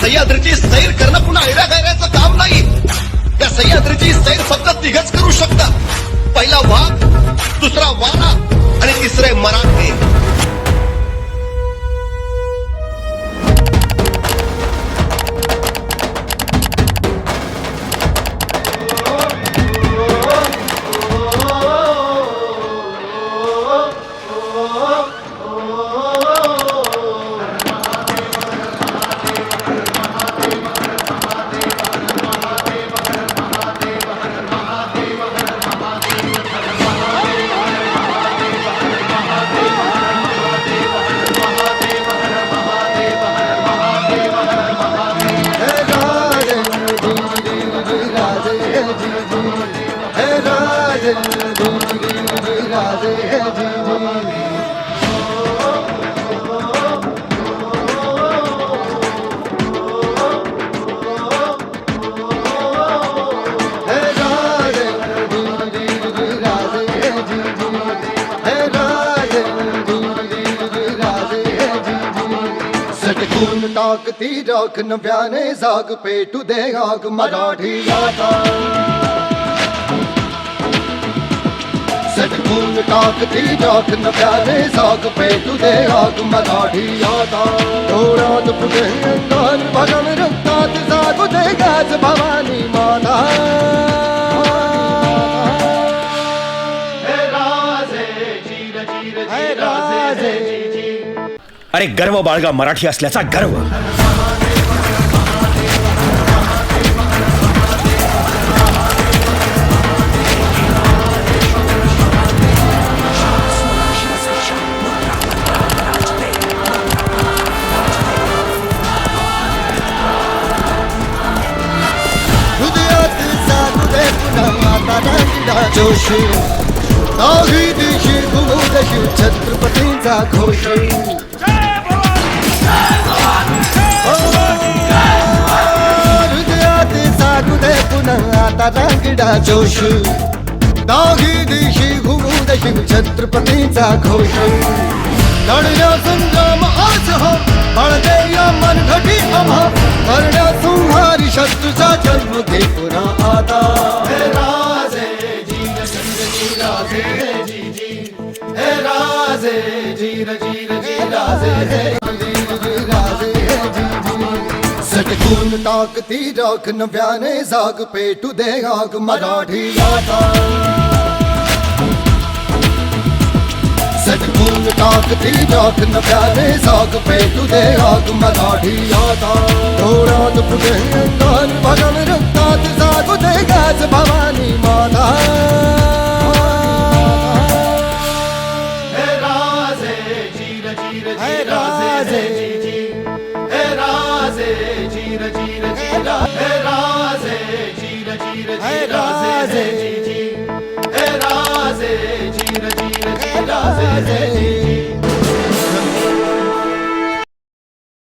सह्याद्रीची सैर करणं पुन्हा ऐरा गायऱ्याचं काम नाही. या सह्याद्रीची सैर फक्त तिघच करू शकतात. पहिला वाघ दुसरा वाना आणि तिसरे मराठे. सटकून टाकती राख नव्याने जाग पेटू दे आग मराठी आता सटकून टाकती राख नव्याने जाग पेटू दे आग मराठी आता डोळ्यात पुढे अंगार भगन रक्तात जागू दे गाज भवानी माता हे राजे अरे गर्व बाळगा मराठी असल्याचा गर्व जोश. काही दिशी घुमूदशी छत्रपतींचा घोष. हृदयात जागू दे पुन्हा आता रांगडा जोश. दाही दिशी घुमूदशी छत्रपतींचा घोष. लढण्या संग्राम आज हो बळदे या मनघटी आम्हा. करण्या संहारी शत्रूचा जन्म घे पुन्हा आता. ਰਾਜ਼ੇ ਜੀ ਜੀ ਹੈ ਰਾਜ਼ੇ ਜੀ ਰਜੀ ਤਾਕਤੀ ਰੱਖ ਨਵਿਆਨੇ ਜਾਗ ਪੇਟੂ ਦੇ ਆਗ ਮਰਾਠੀ ਆਤਾ ਸਤਗੁਰ ਤਾਕਤੀ ਜਾਤ ਨ ਪਿਆਰੇ ਸਾਗ ਪੇ ਤੁਦੇ ਆਗ ਮਰਾਠੀ ਆਦਾ ਥੋੜਾ ਦੁਖ ਦੇ ਅੰਦਰ ਰੰਤਾ ਤੇ ਦੇ ਗਾਜ ਭਵ Hey raze ji Hey raze ji ra ji ra ji ra Hey raze ji ra ji ra ji raze